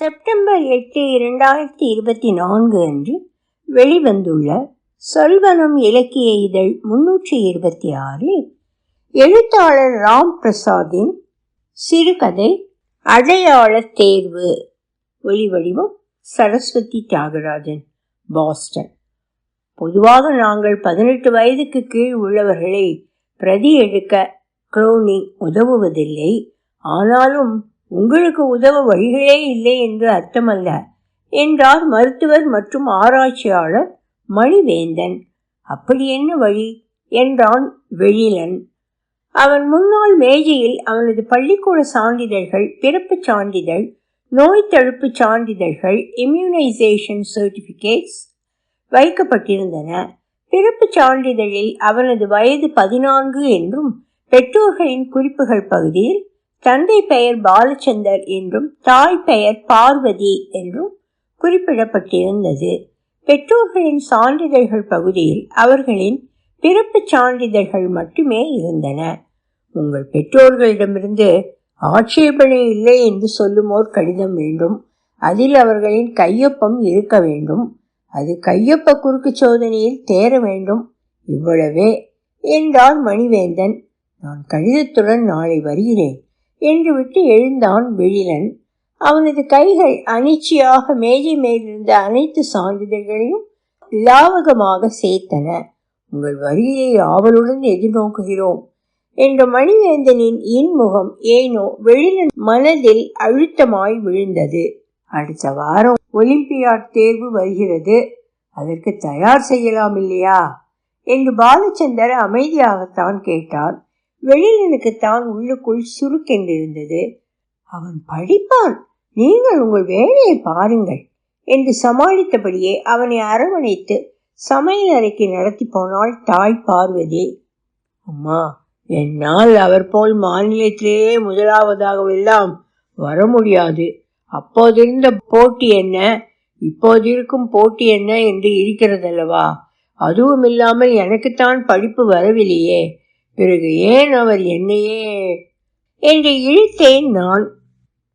September எட்டு இரண்டாயிரத்தி இருபத்தி நான்கு அன்று வெளிவந்துள்ள சொல்வனம் இலக்கிய இதழ் முன்னூற்றி இருபத்தி ஆறில் எழுத்தாளர் ராம் பிரசாத்தின் சிறுகதை அடையாள தேர்வு. ஒளிவடிவம் சரஸ்வதி தியாகராஜன் பாஸ்டன். பொதுவாக நாங்கள் பதினெட்டு வயதுக்கு கீழ் உள்ளவர்களை பிரதி எடுக்க குளோனிங் உதவுவதில்லை. ஆனாலும் உங்களுக்கு உதவ வழிகளே இல்லை என்று அர்த்தமல்ல என்றார் மருத்துவர் மற்றும் ஆராய்ச்சியாளர் மணிவேந்தன். அப்படி என்ன வழி? என்றான் வெளிலன் அவன் முன்னாள் மேஜையில் அவனது பள்ளிக்கூட சான்றிதழ்கள் பிறப்புச் சான்றிதழ் நோய் தடுப்பு சான்றிதழ்கள் இம்யூனைசேஷன் சர்டிஃபிகேட்ஸ் வைக்கப்பட்டிருந்தன. பிறப்புச் சான்றிதழில் அவனது வயது பதினான்கு என்றும் பெற்றோர்களின் குறிப்புகள் பகுதியில் தந்தை பெயர் பாலச்சந்தர் என்றும் தாய் பெயர் பார்வதி என்றும் குறிப்பிடப்பட்டிருந்தது. பெற்றோர்களின் சான்றிதழ்கள் பகுதியில் அவர்களின் பிறப்புச் சான்றிதழ்கள் மட்டுமே இருந்தன. உங்கள் பெற்றோர்களிடமிருந்து ஆட்சேபனை இல்லை என்று சொல்லுமோர் கடிதம் வேண்டும். அதில் அவர்களின் கையொப்பம் இருக்க வேண்டும். அது கையொப்ப குறுக்கு சோதனையில் தேர வேண்டும். இவ்வளவே என்றார் மணிவேந்தன். நான் கடிதத்துடன் நாளை வருகிறேன். என்று விட்டு எழுந்தான் விழிலன். அவனது கைகள் அனிச்சையாக மேஜை மேலிருந்த அனைத்து சான்றிதழ்களையும் லாவகமாக சேர்த்தன. உங்கள் வரியை ஆவலுடன் எதிர்நோக்குகிறோம் என்ற மணிவேந்தனின் இன்முகம் ஏனோ வெளியின் மனதில் அழுத்தமாய் விழுந்தது. அடுத்த வாரம் ஒலிம்பியாட் தேர்வு வருகிறது. அதற்கு தயார் செய்யலாம் இல்லையா? என்று பாலச்சந்தர் அமைதியாகத்தான் கேட்டார். வெளிலனுக்குத்தான் உள்ளுக்குள் சுருக்கென்றிருந்தது. அவன் படிப்பான். நீங்கள் உங்கள் வேலையை பாருங்கள் என்று சமாளித்தபடியே அவனை அரவணைத்து சமையல் அறைக்கு நடத்தி போனாள் தாய் பார்வதி. அம்மா என்னால் அவர் போல் மாநிலத்திலேயே முதலாவதாகவெல்லாம் வர முடியாது அப்போதிருந்த போட்டி என்ன? இப்போது இருக்கும் போட்டி என்ன என்று இருக்கிறதல்லவா? அதுவும் இல்லாமல் எனக்குத்தான் படிப்பு வரவில்லையே. பிறகு ஏன் அவர் என்னையே? என்று இழுத்தேன் நான்.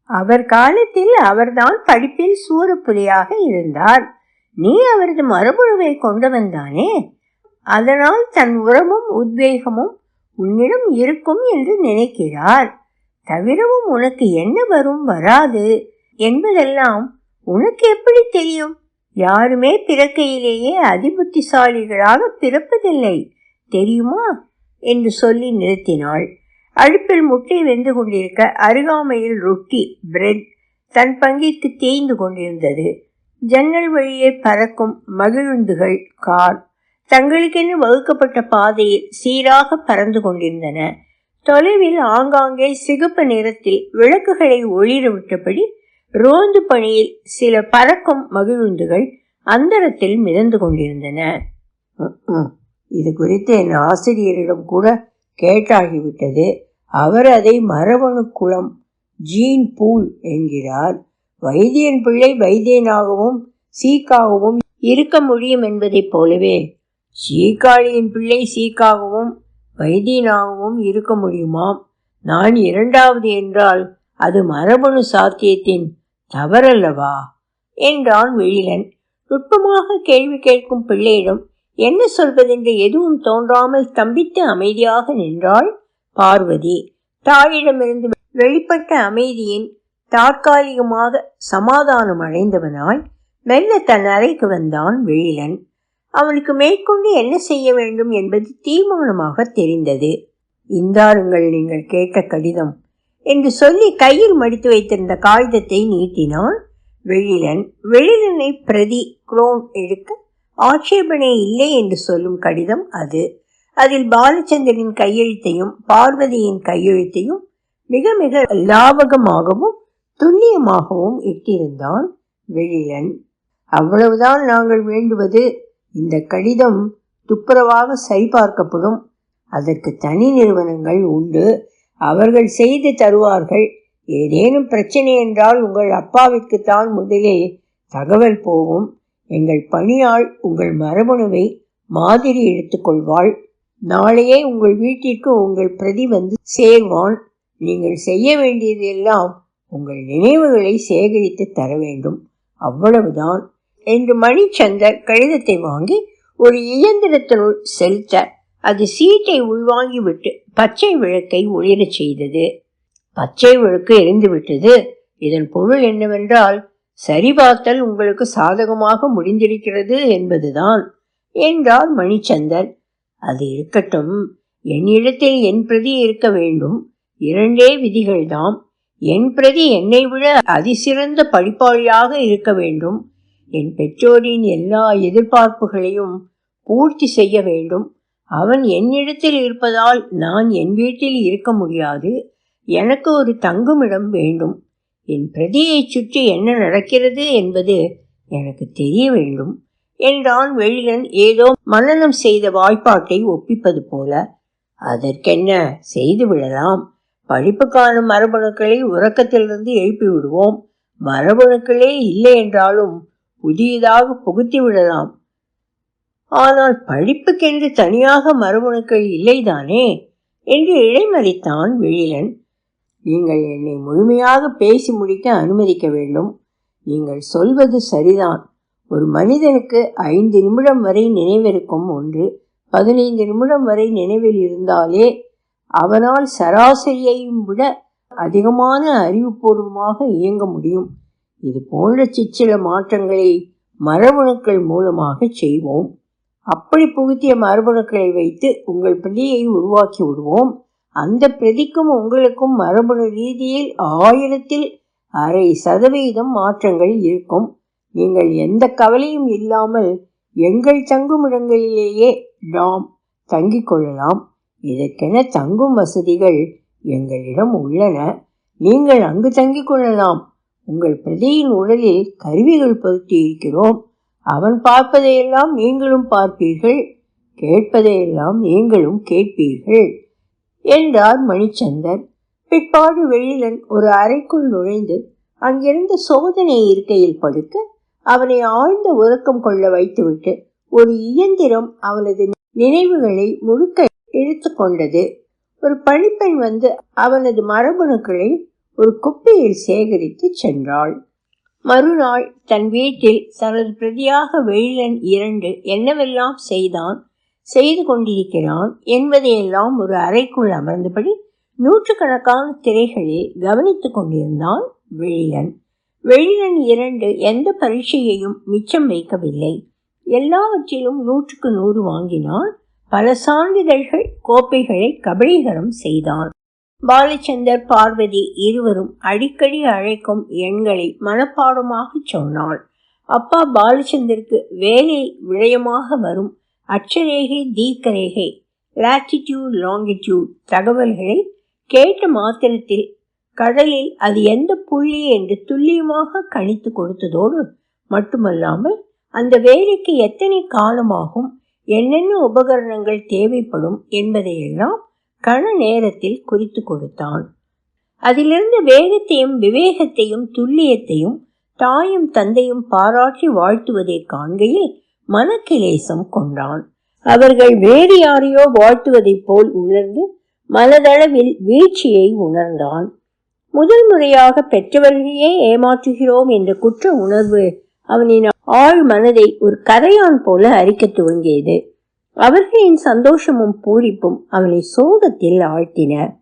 அவர் காலத்தில் அவர்தான் படிப்பில் சூரப்புலியாக இருந்தார். நீ அவரது மரபுழுவை கொண்டவன் தானே? அதனால் தன் உறவும் உத்வேகமும் உன்னிடம் இருக்கும் என்று நினைக்கிறார். தவிரவும் உனக்கு என்ன வரும் வராது. என்பதெல்லாம் உனக்கு எப்படி தெரியும்? யாருமே பிறக்கையிலேயே அதிபுத்திசாலிகளாக பிறப்பதில்லை. தெரியுமா? என்று சொல்லி நிறுத்தினாள். அடுப்பில் முட்டை வெந்து கொண்டிருக்க அருகாமையில் ரொட்டி பிரெட் தன் பங்கிற்கு தேய்ந்து கொண்டிருந்தது. ஜன்னல் வழியே பறக்கும் மகிழுந்துகள் கார் தங்களுக்கென்று வகுக்கப்பட்ட பாதையில் சீராக பறந்து கொண்டிருந்தன. தொலைவில் ஆங்காங்கே சிகப்பு நிறத்தில் விளக்குகளை ஒளிர விட்டபடி ரோந்து பணியில் சில பறக்கும் மகிழுந்துகள் அந்தரத்தில் மிதந்து கொண்டிருந்தன. இது குறித்து என் ஆசிரியரிடம் கூட கேட்டாகிவிட்டது. அவர் அதை மரபணு குளம் ஜீன் பூல் என்கிறார். வைத்தியன் பிள்ளை வைத்தியனாகவும் சீக்காகவும் இருக்க முடியும் என்பதைப் போலவே சீக்காளியின் பிள்ளை சீக்காகவும் வைத்தியனாகவும் இருக்க முடியுமாம்? நான் இரண்டாவது என்றால் அது மரபணு சாத்தியத்தின் தவறல்லவா? என்றான் விழிலன். நுட்பமாக கேள்வி கேட்கும் பிள்ளையிடம் என்ன சொல்வதென்று எதுவும் தோன்றாமல் தம்பித்து அமைதியாக நின்றாள் பார்வதி. தாயிடமிருந்து வெளிப்பட்ட அமைதியின் தற்காலிகமாக சமாதானம் அடைந்தவனாய் மெல்ல தன் அறைக்கு வந்தான் வெயிலன் அவனுக்கு மேற்கொண்டு என்ன செய்ய வேண்டும் என்பது தீர்மானமாக தெரிந்தது. இந்தாருங்கள் நீங்கள் கேட்ட கடிதம் என்று சொல்லி கையில் மடித்து வைத்திருந்த காகிதத்தை நீட்டினான் வெழிலன். வெழிலனை பிரதி குரோன் எடுக்க ஆட்சேபனை இல்லை என்று சொல்லும் கடிதம் அது. அதில் பாலச்சந்திரனின் கையெழுத்தையும் பார்வதியின் கையெழுத்தையும் மிக மிக லாபகமாகவும் துல்லியமாகவும் இட்டிருந்தான் வெளியன் அவ்வளவுதான் நாங்கள் வேண்டுவது. இந்த கடிதம் துப்புரவாக சரிபார்க்கப்படும். அதற்கு தனி நிறுவனங்கள் உண்டு. அவர்கள் செய்து தருவார்கள். ஏதேனும் பிரச்சனை என்றால் உங்கள் அப்பாவிற்குத்தான் முதலே தகவல் போகும். எங்கள் பணியாள் உங்கள் மரபணுவை மாதிரி எடுத்துக்கொள்வாள். நாளையே உங்கள் வீட்டிற்கு உங்கள் பிரதி வந்து சேர்வான். நீங்கள் செய்ய வேண்டியதெல்லாம் உங்கள் நினைவுகளை சேகரித்து தர வேண்டும். அவ்வளவுதான். என்று மணிச்சந்தர் கடிதத்தை வாங்கி ஒரு இயந்திரத்தினுள் செலுத்த அது சீட்டை உள்வாங்கிவிட்டு பச்சை விளக்கை ஒளிரச் செய்தது. பச்சை விளக்கு எரிந்துவிட்டது. இதன் பொருள் என்னவென்றால் சரிபார்த்தல் உங்களுக்கு சாதகமாக முடிந்திருக்கிறது என்பதுதான். என்றார் மணிச்சந்தர். அது இருக்கட்டும். என்னிடத்தில் என் பிரதி இருக்க வேண்டும். இரண்டே விதிகள்தாம். என் பிரதி என்னை விட அதிசிறந்த படிப்பாளியாக இருக்க வேண்டும். என் பெற்றோரின் எல்லா எதிர்பார்ப்புகளையும் பூர்த்தி செய்ய வேண்டும். அவன் என்னிடத்தில் இருப்பதால் நான் என் வீட்டில் இருக்க முடியாது. எனக்கு ஒரு தங்குமிடம் வேண்டும். என் பிரதியை சுற்றி என்ன நடக்கிறது என்பது எனக்கு தெரிய வேண்டும். என்றான் வெளியன் ஏதோ மனநம் செய்த வாய்ப்பாட்டை ஒப்பிப்பது போல. அதற்கென்ன? செய்து விடலாம். படிப்புக்கான மரபணுக்களை உறக்கத்திலிருந்து எழுப்பி விடுவோம். மரபணுக்களே இல்லை என்றாலும் புதியதாக புகுத்தி விடலாம். ஆனால் படிப்புக்கென்று தனியாக மரபணுக்கள் இல்லைதானே? என்று இடைமறித்தான் வெளியன் நீங்கள் என்னை முழுமையாக பேசி முடிக்க அனுமதிக்க வேண்டும். நீங்கள் சொல்வது சரிதான். ஒரு மனிதனுக்கு ஐந்து நிமிடம் வரை நினைவிருக்கும் ஒன்று பதினைந்து நிமிடம் வரை நினைவில் இருந்தாலே அவனால் சராசரியையும் விட அதிகமான அறிவுபூர்வமாக இயங்க முடியும். இது போன்ற சிற்சில மாற்றங்களை மரபணுக்கள் மூலமாக செய்வோம். அப்படி புகுத்திய மரபணுக்களை வைத்து உங்கள் பிள்ளையை உருவாக்கி விடுவோம். அந்த பிரதிக்கும் உங்களுக்கும் மரபணு ரீதியில் ஆயிரத்தில் அரை சதவீதம் மாற்றங்கள் இருக்கும். நீங்கள் எந்த கவலையும் இல்லாமல் எங்கள் தங்குமிடங்களிலேயே நாம் தங்கிக் கொள்ளலாம். இதற்கென தங்கும் வசதிகள் எங்களிடம் உள்ளன. நீங்கள் அங்கு தங்கிக் கொள்ளலாம். உங்கள் பிரதியின் உடலில் கருவிகள் பொருத்தி இருக்கிறோம் அவன் பார்ப்பதையெல்லாம் நீங்களும் பார்ப்பீர்கள். கேட்பதையெல்லாம் நீங்களும் கேட்பீர்கள். என்றார் மணிச்சந்தர். பிற்பாடு வெளியிலன் ஒரு அறைக்குள் நுழைந்து அங்கிருந்த சோதனை இருக்கையில் படுக்க அவனை ஆழ்ந்த உறக்கம் கொள்ள வைத்துவிட்டு ஒரு இயந்திரம் அவனது நினைவுகளை முழுக்க இழுத்து கொண்டது. ஒரு பணிப்பெண் வந்து அவனது மரபணுக்களை ஒரு குப்பையில் சேகரித்து சென்றாள். மறுநாள் தன் வீட்டில் தனது பிரதியாக வெயிலன் இரண்டு என்னவெல்லாம் செய்தான் செய்து கொண்டிருக்கிறான் என்பதையெல்லாம் ஒரு அறைக்குள் அமர்ந்தபடி நூற்றுக்கணக்கான திரைகளில் கவனித்துக் கொண்டிருந்தான் வெளியன் வெளியன் இரண்டு எந்த பரீட்சையையும் மிச்சம் வைக்கவில்லை. எல்லாவற்றிலும் நூற்றுக்கு நூறு வாங்கினான். பல சான்றிதழ்கள் கோப்பைகளை கபலீகரம் செய்தான். பாலச்சந்தர் பார்வதி இருவரும் அடிக்கடி அழைக்கும் எண்களை மனப்பாடமாக சொன்னாள். அப்பா பாலச்சந்தருக்கு வேலை விடயமாக வரும் அட்சரேகை தீர்க்கரேகை லாட்டிடியூட் லாங்கிடியூட் தகவல்களை கேட்ட மாத்திரத்தில் கடலில் அது எந்த புள்ளி என்று துல்லியமாக கணித்து கொடுத்ததோடு மட்டுமல்லாமல் அந்த வேலைக்கு எத்தனை காலமாகும் என்னென்ன உபகரணங்கள் தேவைப்படும் என்பதையெல்லாம் கண நேரத்தில் குறித்து கொடுத்தான். அதிலிருந்து வேகத்தையும் விவேகத்தையும் துல்லியத்தையும் தாயும் தந்தையும் பாராட்டி வாழ்த்துவதை காண்கையில் மனக்கிலேசம் கொண்டான். அவர்கள் வேறு யாரையோ வாழ்த்துவதைப் போல் உணர்ந்து மனதளவில் வீழ்ச்சியை உணர்ந்தான். முதல் முறையாக பெற்றவர்களையே ஏமாற்றுகிறோம் என்ற குற்ற உணர்வு அவனின் ஆழ் மனதை ஒரு கரையான் போல அரிக்க துவங்கியது. அவர்களின் சந்தோஷமும் பூரிப்பும் அவனை சோகத்தில் ஆழ்த்தின.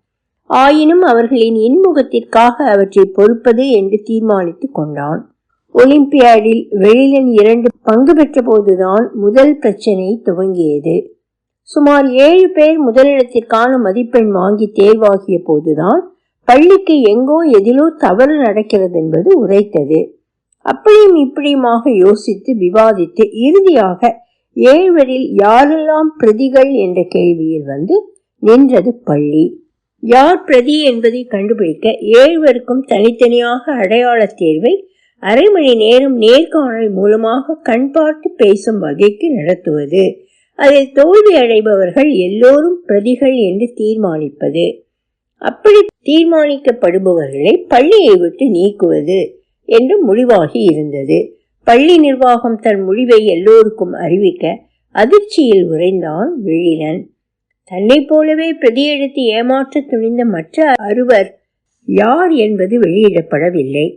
ஆயினும் அவர்களின் இன்முகத்திற்காக அவற்றை பொறுப்பது என்று தீர்மானித்துக் கொண்டான். ஒலிம்பியாடில் வெளியிலன் இரண்டு பங்கு பெற்ற போதுதான் முதல் பிரச்சனை துவங்கியது. சுமார் ஏழு பேர் முதலிடத்திற்கான மதிப்பெண் வாங்கி தேர்வாகிய போதுதான் பள்ளிக்கு எங்கோ எதிலோ தவறு நடக்கிறது என்பது உரைத்தது. அப்படியும் இப்படியுமாக யோசித்து விவாதித்து இறுதியாக ஏழ்வரில் யாரெல்லாம் பிரதிகள் என்ற கேள்வியில் வந்து நின்றது பள்ளி. யார் பிரதி என்பதை கண்டுபிடிக்க ஏழ்வருக்கும் தனித்தனியாக அடையாள தேர்வை அரை மணி நேரம் நேர்காணல் மூலமாக கண் பார்த்து பேசும் வகைக்கு நடத்துவது. அதில் தோல்வி அடைபவர்கள் எல்லோரும் பிரதிகள் என்று தீர்மானிப்பது. அப்படி தீர்மானிக்கப்படுபவர்களை பள்ளியை விட்டு நீக்குவது என்று முடிவாகி இருந்தது. பள்ளி நிர்வாகம் தன் முடிவை எல்லோருக்கும் அறிவிக்க அதிர்ச்சியில் உறைந்தான் விழிலன். தன்னை போலவே பிரதியெடுத்து ஏமாற்ற துணிந்த மற்ற அறுவர் யார் என்பது வெளியிடப்படவில்லை.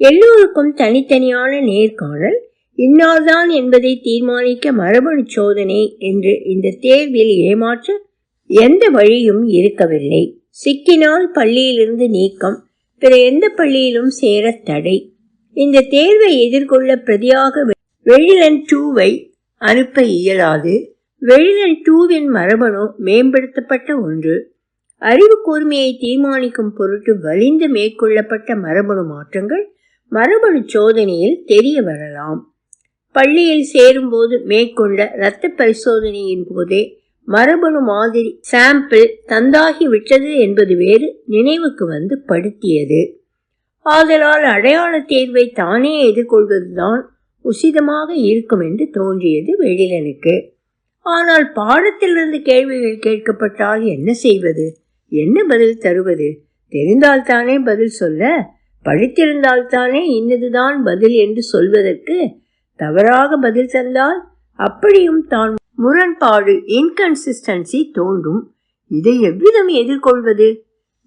எல்லோருக்கும் தனித்தனியான நேர்காணல். இன்னார்தான் என்பதை தீர்மானிக்க மரபணு சோதனை என்று இந்த தேர்வில் ஏமாற்ற எந்த வழியும் இருக்கவில்லை. சிக்கினால் பள்ளியிலிருந்து நீக்கம் பிற எந்த பள்ளியிலும் சேர தடை. இந்த தேர்வை எதிர்கொள்ள பிரதியாக வெழிலன் டூவை அனுப்ப இயலாது. வெழிலன் டூவின் மரபணு மேம்படுத்தப்பட்ட ஒன்று. அறிவு கூர்மையை தீர்மானிக்கும் பொருட்டு வலிந்து மேற்கொள்ளப்பட்ட மரபணு மாற்றங்கள் மரபணு சோதனையில் தெரிய வரலாம். பள்ளியில் சேரும்போது மேற்கொண்ட இரத்த பரிசோதனையின் போதே மரபணு மாதிரி சாம்பிள் தந்தாகி விட்டது என்பது வேறு நினைவுக்கு வந்து படுத்தியது. ஆதலால் அடையாள தேர்வை தானே எதிர்கொள்வதுதான் உசிதமாக இருக்கும் என்று தோன்றியது வெழிலனுக்கு ஆனால் பாடத்திலிருந்து கேள்விகள் கேட்கப்பட்டால் என்ன செய்வது? என்ன பதில் தருவது? தெரிந்தால்தானே பதில் சொல்ல படித்திருந்தால்தானே இன்னதுதான் பதில் என்று சொல்வதற்கு தவறாக பதில் தந்தால் அப்படியும் தான் முரண்பாடு இன்கன்சிஸ்டன்சி தோன்றும். இதை எவ்விதம் எதிர்கொள்வது?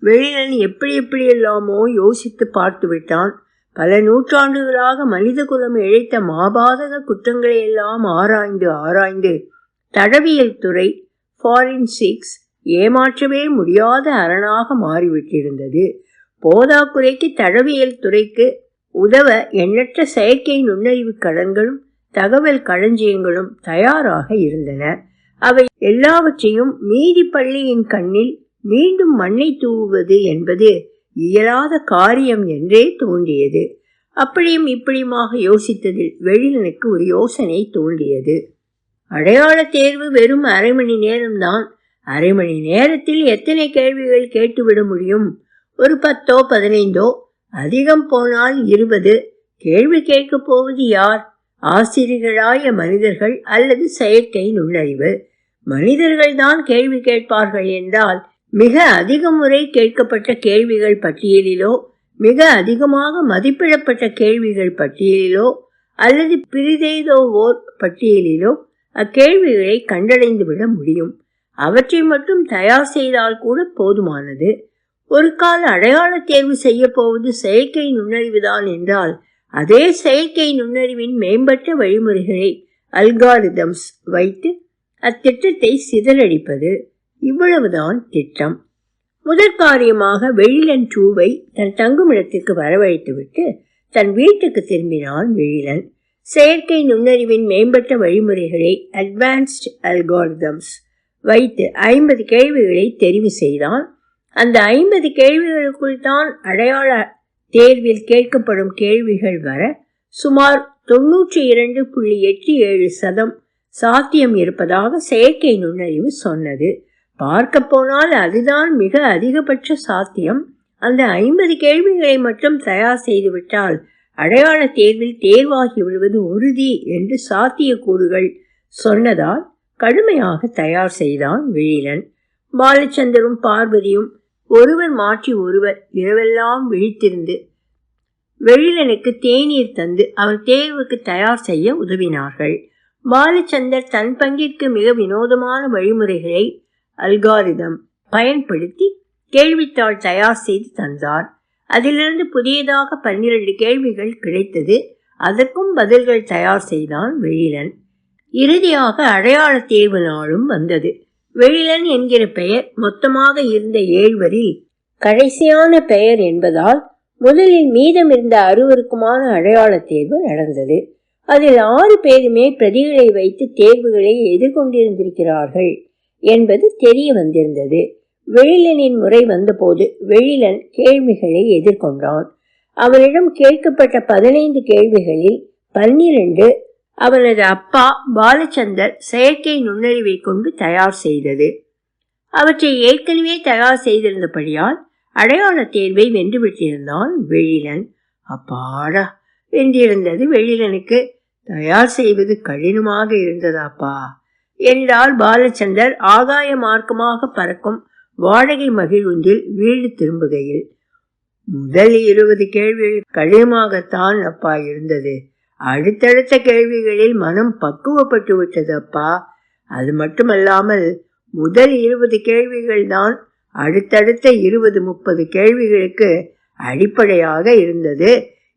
வெளியன் எப்படி எப்படியெல்லாமோ யோசித்து பார்த்துவிட்டான். பல நூற்றாண்டுகளாக மனித குலம் இழைத்த மாபாதக குற்றங்களை எல்லாம் ஆராய்ந்து ஆராய்ந்து தடவியல் துறை ஃபாரின்சிக்ஸ் ஏமாற்றவே முடியாத அரணாக மாறிவிட்டிருந்தது. போதாக்குறைக்கு தழவியல் துறைக்கு உதவ எண்ணற்ற செயற்கை நுண்ணறிவு கடன்களும் தகவல் களஞ்சியங்களும் தயாராக இருந்தன. அவை எல்லாவற்றையும் மீதி பள்ளியின் கண்ணில் மீண்டும் மண்ணை தூவுவது என்பது இயலாத காரியம் என்றே தோன்றியது. அப்படியும் இப்படியுமாக யோசித்ததில் வெளியனுக்கு ஒரு யோசனை தோன்றியது. அடையாள தேர்வு வெறும் அரை மணி நேரம்தான். அரை மணி நேரத்தில் எத்தனை கேள்விகள் கேட்டுவிட முடியும்? ஒரு பத்தோ பதினைந்தோ அதிகம் போனால் இருபது கேள்வி கேட்கப் போவது யார்? ஆசிரியர்களாய மனிதர்கள் அல்லது செயற்கை நுண்ணறிவு மனிதர்கள்தான் கேள்வி கேட்பார்கள் என்றால் மிக அதிக முறை கேட்கப்பட்ட கேள்விகள் பட்டியலிலோ மிக அதிகமாக மதிப்பிடப்பட்ட கேள்விகள் பட்டியலிலோ அல்லது பிரிதேதோ ஓர் பட்டியலிலோ அக்கேள்விகளை கண்டடைந்து விட முடியும். அவற்றை மட்டும் தயார் செய்தால் கூட போதுமானது. ஒரு கால அடையாள தேர்வு செய்ய போவது செயற்கை நுண்ணறிவுதான் என்றால் அதே செயற்கை நுண்ணறிவின் மேம்பட்ட வழிமுறைகளை அல்காரிதம்ஸ் வைத்து அத்திட்டத்தை சிதறடிப்பது இவ்வளவுதான் திட்டம். முதற் காரியமாக வெழிலன் டூவை தன் தங்குமிடத்திற்கு வரவழைத்துவிட்டு தன் வீட்டுக்கு திரும்பினான் வெழிலன் செயற்கை நுண்ணறிவின் மேம்பட்ட வழிமுறைகளை அட்வான்ஸ்ட் அல்காரிதம்ஸ் வைத்து ஐம்பது கேள்விகளை தெரிவு செய்தான். அந்த ஐம்பது கேள்விகளுக்குள் தான் அடையாள தேர்வில் கேட்கப்படும் கேள்விகள் வர சுமார் தொன்னூற்றி இரண்டு புள்ளி எட்டு ஏழு சதம் சாத்தியம் இருப்பதாக செயற்கை நுண்ணறிவு சொன்னது. பார்க்க போனால் அதுதான் மிக அதிகபட்ச சாத்தியம். அந்த ஐம்பது கேள்விகளை மட்டும் தயார் செய்துவிட்டால் அடையாள தேர்வில் தேர்வாகி விடுவது உறுதி என்று சாத்தியக்கூறுகள் சொன்னதால் கடுமையாக தயார் செய்தான் விழிலன். பாலச்சந்தரும் பார்வதியும் ஒருவர் மாற்றி ஒருவர் இரவெல்லாம் விழித்திருந்து வெளிலனுக்கு தேநீர் தந்து அவர் தேர்வுக்கு தயார் செய்ய உதவினார்கள். பாலச்சந்தர் தன் பங்கிற்கு மிக வினோதமான வழிமுறைகளை அல்காரிதம் பயன்படுத்தி கேள்வித்தாள் தயார் செய்து தந்தார். அதிலிருந்து புதியதாக பன்னிரண்டு கேள்விகள் கிடைத்தது. அதற்கும் பதில்கள் தயார் செய்தான் வெழிலன் இறுதியாக அடையாள தேர்வு நாளும் வந்தது. வெளிலன் என்கிற பெயர் மொத்தமாக இருந்த ஏழ்வரில் கடைசியான பெயர் என்பதால் முதலில் மீதம் இருந்த அறுவருக்குமான அடையாள தேர்வு நடந்தது. அதில் ஆறு பேருமே பிரதிகளை வைத்து தேர்வுகளை எதிர்கொண்டிருந்திருக்கிறார்கள் என்பது தெரிய வந்திருந்தது. வெளிலனின் முறை வந்தபோது வெளிலன் கேள்விகளை எதிர்கொண்டான். அவனிடம் கேட்கப்பட்ட பதினைந்து கேள்விகளில் பன்னிரண்டு அவரது அப்பா பாலச்சந்தர் செயற்கை நுண்ணறிவை கொண்டு தயார் செய்தது. அவற்றை ஏற்கனவே தயார் செய்திருந்தபடியால் அடையாள தேர்வை வென்றுவிட்டிருந்தான் வெழிலன் அப்பாடா வென்றிருந்தது வெழிலனுக்கு தயார் செய்வது கடினமாக இருந்ததாப்பா. என்றால் பாலச்சந்தர் ஆகாய மார்க்கமாக பறக்கும் வாடகை மகிழ்வுந்தில் வீடு திரும்புகையில். முதல் இருபது கேள்விகள் கடினமாகத்தான் அப்பா இருந்தது. அடுத்தடுத்த கேள்விகளில் மனம் பக்குவப்பட்டு விட்டது அப்பா அது மட்டுமல்லாமல் முதல் இருபது கேள்விகள் தான் அடுத்தடுத்த இருபது முப்பது கேள்விகளுக்கு அடிப்படையாக இருந்தது.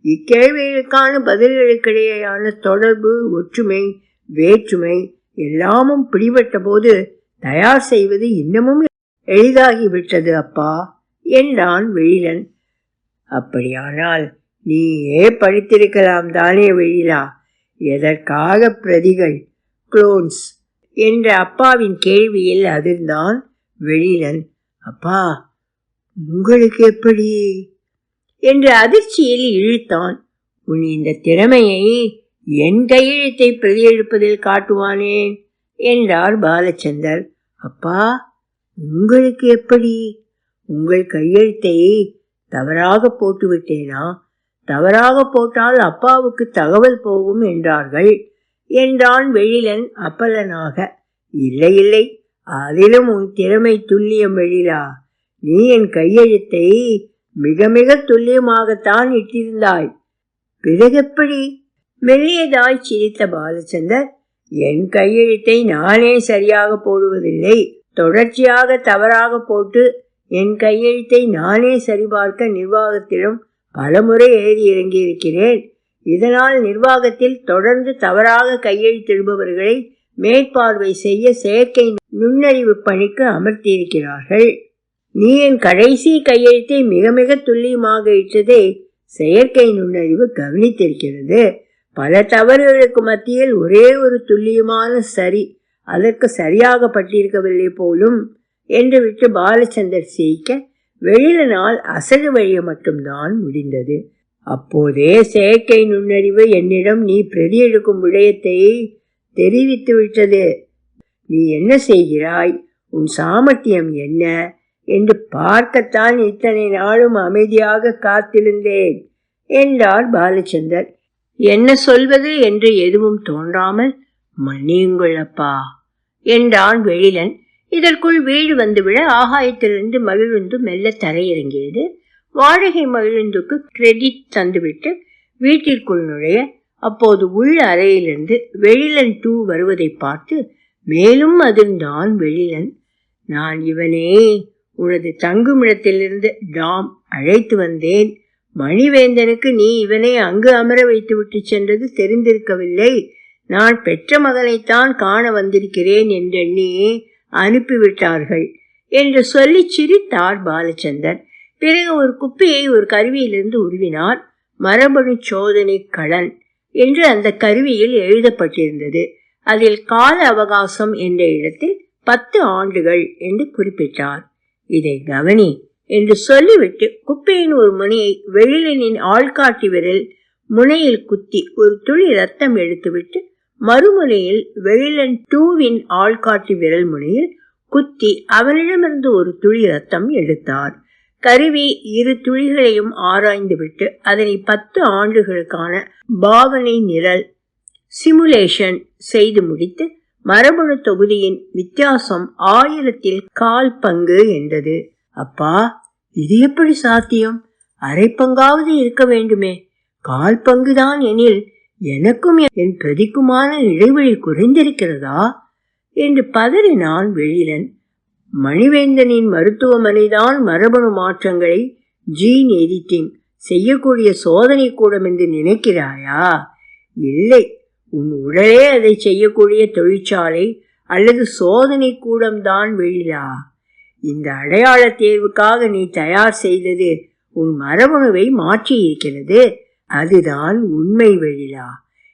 இக்கேள்விகளுக்கான பதில்களுக்கிடையேயான தொடர்பு ஒற்றுமை வேற்றுமை எல்லாமும் பிடிபட்ட போது தயார் செய்வது இன்னமும் எளிதாகிவிட்டது அப்பா என்றான் வெயிலன் அப்படியானால் நீயே படித்திருக்கலாம் தானே வெழிலா எதற்காக பிரதிகள்? குளோன்ஸ் என்ற அப்பாவின் கேள்வியில் அதிர்ந்தான் வெளிலன் அப்பா உங்களுக்கு எப்படி? என்று அதிர்ச்சியில் இழுத்தான். உன் இந்த திறமையை என் கையெழுத்தை பிரதியெடுப்பதில் காட்டுவானேன் என்றார் பாலச்சந்தர். அப்பா உங்களுக்கு எப்படி? உங்கள் கையெழுத்தை தவறாக போட்டுவிட்டேனா? தவறாக போட்டால் அப்பாவுக்கு தகவல் போகும் என்றார்கள். என்றான் வெளிலன் அப்பலனாக. இல்லை இல்லை அதிலும் உன் திறமை துல்லியம் வெளிலா நீ என் கையெழுத்தை மிக மிக துல்லியமாகத்தான் இட்டிருந்தாய். பிறகெப்படி மெல்லியதாய் சிரித்த பாலச்சந்தர். என் கையெழுத்தை நானே சரியாக போடுவதில்லை. தொடர்ச்சியாக தவறாக போட்டு என் கையெழுத்தை நானே சரிபார்க்க நிர்வாகத்திடம் பலமுறை எழுதி இறங்கியிருக்கிறேன். இதனால் நிர்வாகத்தில் தொடர்ந்து தவறாக கையெழுத்திடுபவர்களை மேற்பார்வை செய்ய செயற்கை நுண்ணறிவு பணிக்கு அமர்த்தியிருக்கிறார்கள். நீ என் கடைசி கையெழுத்தை மிக மிக துல்லியமாக இட்டதை செயற்கை நுண்ணறிவு கவனித்திருக்கிறது. பல தவறுகளுக்கு மத்தியில் ஒரே ஒரு துல்லியமான சரி அதற்கு சரியாக பட்டிருக்கவில்லை போலும் என்று விட்டு பாலச்சந்தர் சிரிக்க வெளியினால் அசடு வழிய மட்டும்தான் முடிந்தது. அப்போதே செயற்கை நுண்ணறிவு என்னிடம் நீ பிரதி எடுக்கும் விடயத்தை தெரிவித்து விட்டது. நீ என்ன செய்கிறாய்? உன் சாமர்த்தியம் என்ன? என்று பார்க்கத்தான் இத்தனை நாளும் அமைதியாக காத்திருந்தேன் என்றார் பாலச்சந்தர். என்ன சொல்வது என்று எதுவும் தோன்றாமல் மன்னியுங்கள் அப்பா என்றான் வெளிலன் இதற்குள் வீடு வந்துவிட ஆகாயத்திலிருந்து மகிழுந்து மெல்ல தரையிறங்கியது. வாடகை மகிழுந்துக்கு கிரெடிட் தந்துவிட்டு வீட்டிற்குள் நுழைய அப்போது உள்ள அறையிலிருந்து வெளிலன் டூ வருவதை பார்த்து மேலும் அதிர்ந்தான் வெளிலன் நான் இவனே. உனது தங்குமிடத்திலிருந்து டாம் அழைத்து வந்தேன். மணிவேந்தனுக்கு நீ இவனை அங்கு அமர வைத்து விட்டு சென்றது தெரிந்திருக்கவில்லை. நான் பெற்ற மகனைத்தான் காண வந்திருக்கிறேன் என்றெண்ணி. அனுப்பிவிட்டார்கள் என்று சொல்லி சிரித்தார் பாலச்சந்தர். பிறகு ஒரு குப்பியை ஒரு கருவியிலிருந்து உருவினார். மரபணு சோதனை களன் என்று அந்த கருவியில் எழுதப்பட்டிருந்தது. அதில் கால அவகாசம் என்ற இடத்தில் பத்து ஆண்டுகள் என்று குறிப்பிட்டார். இதை கவனி என்று சொல்லிவிட்டு குப்பையின் ஒரு முனையை வெளிலனின் ஆள்காட்டி விரல் முனையில் குத்தி ஒரு துளி ரத்தம் எடுத்துவிட்டு மறுமுனையில் வெளிலன் டூவின் ஆள்காட்டி விரல் முனையில் குத்தி அவனிடமிருந்து ஒரு துளி ரத்தம் எடுத்தார். கருவி இரு துளிகளையும் ஆராய்ந்துவிட்டு அதனை பத்து ஆண்டுகளுக்கான பாவனை நிரல் சிமுலேஷன் செய்து முடித்து மரபணு தொகுதியின் வித்தியாசம் ஆயிரத்தில் கால் பங்கு என்றது. அப்பா இது எப்படி சாத்தியம்? அரை பங்காவது இருக்க வேண்டுமே. கால் பங்குதான் எனில் எனக்கும் என் பிரதிக்குமான இடைவெளி குறைந்திருக்கிறதா? என்று பதறினான் வெளியன் மணிவேந்தனின் மருத்துவமனைதான் மரபணு மாற்றங்களை ஜீன் எடிட்டிங் செய்யக்கூடிய சோதனை கூடம் என்று நினைக்கிறாயா? இல்லை. உன் உடலே அதை செய்யக்கூடிய தொழிற்சாலை அல்லது சோதனை கூடம்தான் வெளியா இந்த அடையாள தேர்வுக்காக நீ தயார் செய்தது உன் மரபணுவை மாற்றி இருக்கிறது அதுதான் உண்மை வழிலா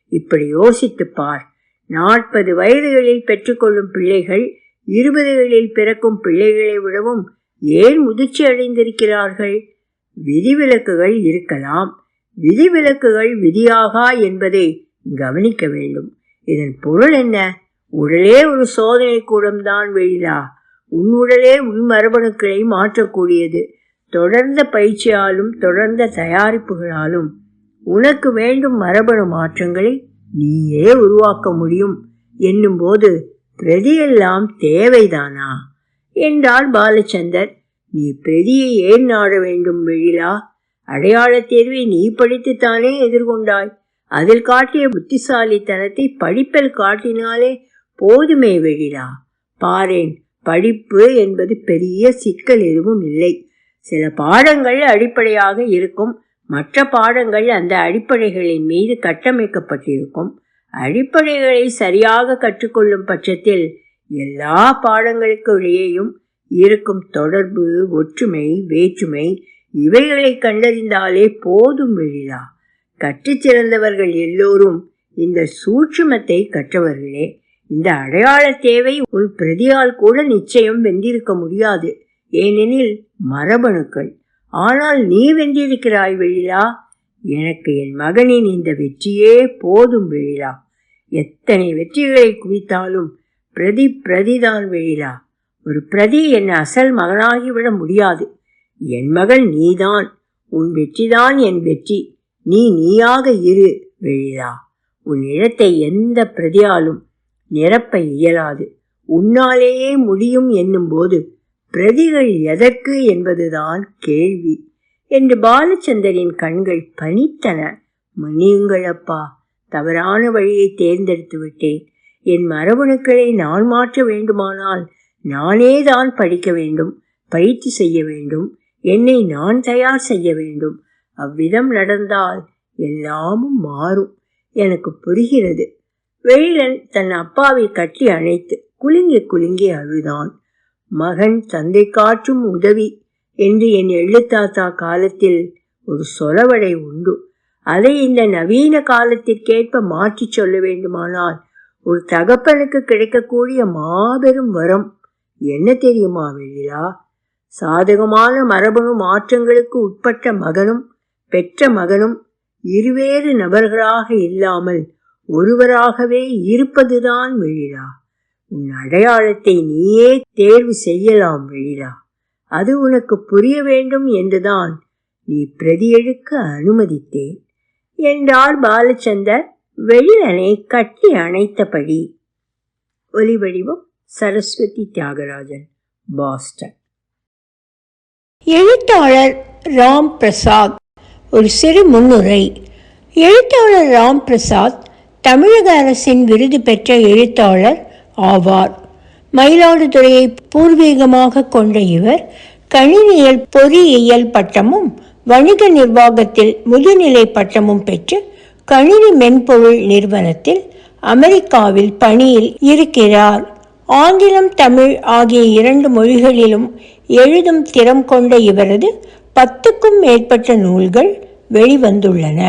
இப்படி யோசித்துப் பார். நாற்பது வயதுகளில் பெற்றுக்கொள்ளும் பிள்ளைகள் இருபதுகளில் பிறக்கும் பிள்ளைகளை விடவும் ஏன் முதிர்ச்சி அடைந்திருக்கிறார்கள்? விதிவிலக்குகள் இருக்கலாம். விதிவிலக்குகள் விதியாகா என்பதை கவனிக்க வேண்டும். இதன் பொருள் என்ன? உடலே ஒரு சோதனை கூடம்தான் வெளிலா உன் உடலே உன் மரபணுக்களை மாற்றக்கூடியது. தொடர்ந்த பயிற்சியாலும் தொடர்ந்த தயாரிப்புகளாலும் உனக்கு வேண்டும் மரபணு மாற்றங்களை நீயே உருவாக்க முடியும். என்னும்போது பிரதியெல்லாம் தேவைதானா? என்றார் பாலச்சந்தர். நீ பிரதியை ஏன் நாட வேண்டும் வெளிலா அடையாள தேர்வை நீ படித்துத்தானே எதிர்கொண்டாய். அதில் காட்டிய புத்திசாலித்தனத்தை படிப்பில் காட்டினாலே போதுமே வெழிலா. பாரேன் படிப்பு என்பது பெரிய சிக்கல் எதுவும் இல்லை. சில பாடங்கள் அடிப்படையாக இருக்கும். மற்ற பாடங்கள் அந்த அடிப்படைகளின் மீது கட்டமைக்கப்பட்டிருக்கும். அடிப்படைகளை சரியாக கற்றுக்கொள்ளும் பட்சத்தில் எல்லா பாடங்களுக்கு இடையேயும் இருக்கும் தொடர்பு ஒற்றுமை வேற்றுமை இவைகளை கண்டறிந்தாலே போதும் விழிதா கற்றுச்சிறந்தவர்கள் எல்லோரும் இந்த சூட்சுமத்தை கற்றவர்களே இந்த அடையாள தேவை உன் பிரதியால் கூட நிச்சயம் வென்றிருக்க முடியாது. ஏனெனில் மரபணுக்கள். ஆனால் நீ வென்றிருக்கிறாய் வெளிலா எனக்கு என் மகனின் இந்த வெற்றியே போதும் வெழிலா எத்தனை வெற்றிகளை குவித்தாலும் பிரதி பிரதிதான் வெழிலா ஒரு பிரதி என் அசல் மகனாகிவிட முடியாது. என் மகன் நீதான். உன் வெற்றிதான் என் வெற்றி. நீ நீயாக இரு வெழிலா உன் இடத்தை எந்த பிரதியாலும் நிரப்ப இயலாது. உன்னாலேயே முடியும் என்னும்போது பிரதிகள் எதற்கு என்பதுதான் கேள்வி என்று பாலச்சந்தரின் கண்கள் பனித்தன. மன்னியுங்களப்பா தவறான வழியை தேர்ந்தெடுத்து விட்டேன். என் மரபணுக்களை நான் மாற்ற வேண்டுமானால் நானே தான் படிக்க வேண்டும் பயிற்சி செய்ய வேண்டும் என்னை நான் தயார் செய்ய வேண்டும். அவ்விதம் நடந்தால் எல்லாமும் மாறும் எனக்கு புரிகிறது. வெயிலன் தன் அப்பாவை கட்டி அணைத்து குலுங்கி குலுங்கி அழுதான். மகன் தந்தை காற்றும் உதவி என்று என் எள்ளுத்தாத்தா காலத்தில் ஒரு சொலவடை உண்டு. அதை இந்த நவீன காலத்திற்கேற்ப மாற்றி சொல்ல வேண்டுமானால் ஒரு தகப்பனுக்கு கிடைக்கக்கூடிய மாபெரும் வரம் என்ன தெரியுமா வெளியா சாதகமான மரபணு மாற்றங்களுக்கு உட்பட்ட மகனும் பெற்ற மகனும் இருவேறு நபர்களாக இல்லாமல் ஒருவராகவே இருப்பதுதான் வெளிலா உன் அடையாளத்தை நீயே தேர்வு செய்யலாம் வெளிலா அது உனக்கு புரிய வேண்டும் என்றுதான் நீ பிரதியெடுக்க அனுமதித்தேன். என்றார் பாலச்சந்தர் வெளியனை கட்டி அணைத்தபடி. ஒலிவடிவம் சரஸ்வதி தியாகராஜன் பாஸ்டன். எழுத்தாளர் ராம் பிரசாத் ஒரு சிறு முன்னுரை. எழுத்தாளர் ராம் பிரசாத் தமிழக அரசின் விருது பெற்ற எழுத்தாளர் ஆவார். மயிலாடுதுறையை பூர்வீகமாக கொண்ட இவர் கணினியல் பொறியியல் பட்டமும் வணிக நிர்வாகத்தில் முதுநிலை பட்டமும் பெற்று கணினி மென்பொருள் நிறுவனத்தில் அமெரிக்காவில் பணியில் இருக்கிறார். ஆங்கிலம் தமிழ் ஆகிய இரண்டு மொழிகளிலும் எழுதும் திறம் கொண்ட இவரது பத்துக்கும் மேற்பட்ட நூல்கள் வெளிவந்துள்ளன.